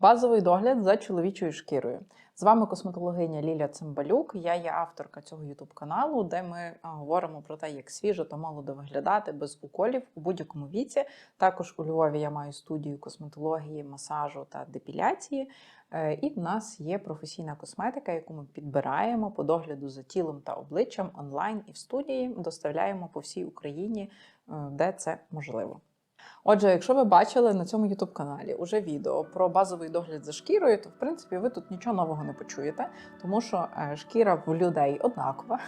Базовий догляд за чоловічою шкірою. З вами косметологиня Ліля Цимбалюк. Я є авторка цього youtube каналу, де ми говоримо про те, як свіжо та молодо виглядати без уколів у будь-якому віці. Також у Львові я маю студію косметології, масажу та депіляції. Е, І в нас є професійна косметика, яку ми підбираємо по догляду за тілом та обличчям онлайн і в студії. Доставляємо по всій Україні, е, де це можливо. Отже, якщо ви бачили на цьому youtube каналі уже відео про базовий догляд за шкірою, то в принципі ви тут нічого нового не почуєте, тому що е, шкіра в людей однакова.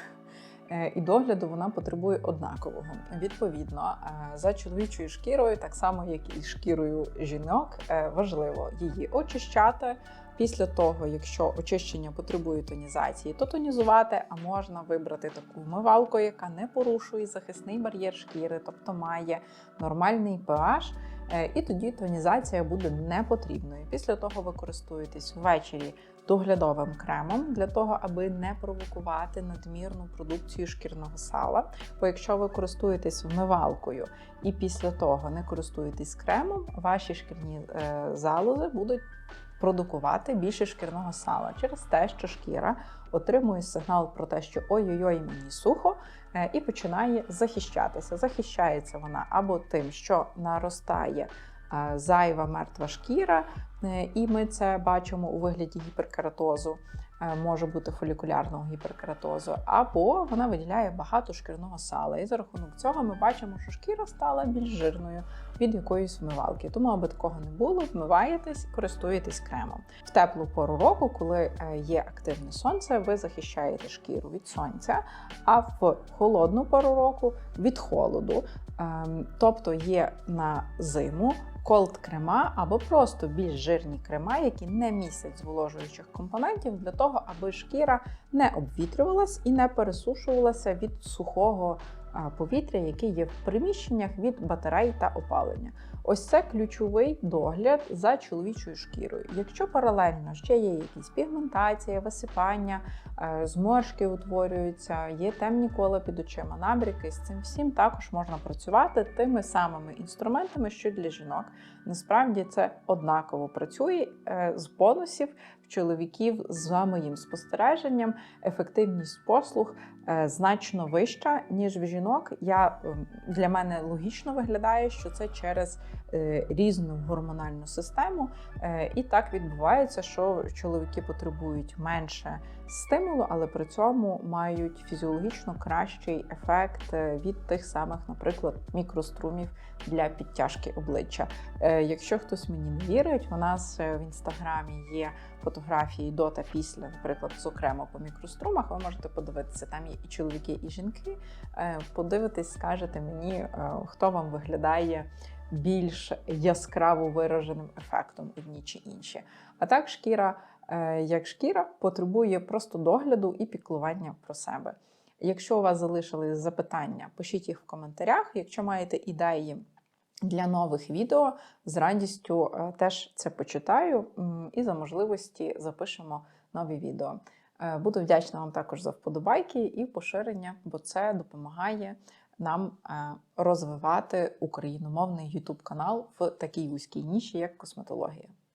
е, І догляду вона потребує однакового. Відповідно, е, за чоловічою шкірою, так само як і шкірою жінок, важливо її очищати. Після того, якщо очищення потребує тонізації, то тонізувати, а можна вибрати таку вмивалку, яка не порушує захисний бар'єр шкіри, тобто має нормальний pH, е, і тоді тонізація буде не потрібною. Після того ви користуєтесь ввечері доглядовим кремом для того, аби не провокувати надмірну продукцію шкірного сала. Бо якщо ви користуєтесь вмивалкою і після того не користуєтесь кремом, ваші шкірні е, залози будуть продукувати більше шкірного сала через те, що шкіра отримує сигнал про те, що ой-ой-ой, мені сухо, е, і починає захищатися. Захищається вона або тим, що наростає е, зайва мертва шкіра, е, і ми це бачимо у вигляді гіперкератозу. Е, Може бути фолікулярного гіперкератозу, або вона виділяє багато шкірного сала. І за рахунок цього ми бачимо, що шкіра стала більш жирною від якоїсь вмивалки. Тому, аби такого не було, вмиваєтесь, користуєтесь кремом. В теплу пору року, коли е, є активне сонце, ви захищаєте шкіру від сонця, а в холодну пору року від холоду. Ем, Тобто є на зиму колд крема або просто більш жирні крема, які не містять зволожуючих компонентів для того, аби шкіра не обвітрювалась і не пересушувалася від сухого повітря, яке є в приміщеннях від батарей та опалення. Ось це ключовий догляд за чоловічою шкірою. Якщо паралельно ще є якісь пігментація, висипання, е, зморшки утворюються, є темні кола під очима, набряки, з цим всім також можна працювати тими самими інструментами, що для жінок. Насправді це однаково працює е, з бонусів чоловіків за моїм спостереженням. Ефективність послуг е, значно вища, ніж в жінок. Я ем, для мене логічно виглядає, що це через е, різну гормональну систему. Е, І так відбувається, що чоловіки потребують менше стимулу, але при цьому мають фізіологічно кращий ефект від тих самих, наприклад, мікрострумів для підтяжки обличчя. Якщо хтось мені не вірить, у нас в інстаграмі є фотографії до та після, наприклад, зокрема по мікрострумах. Ви можете подивитися, там є і чоловіки, і жінки. Е, Подивитись, скажете мені, е, хто вам виглядає більш яскраво вираженим ефектом одні чи інші. А так, шкіра, е, як шкіра, потребує просто догляду і піклування про себе. Якщо у вас залишились запитання, пишіть їх в коментарях. Якщо маєте ідеї для нових відео, з радістю е, теж це почитаю і за можливості запишемо нові відео. Е, Буду вдячна вам також за вподобайки і поширення, бо це допомагає нам е, розвивати україномовний YouTube канал в такій вузькій ніші, як косметологія.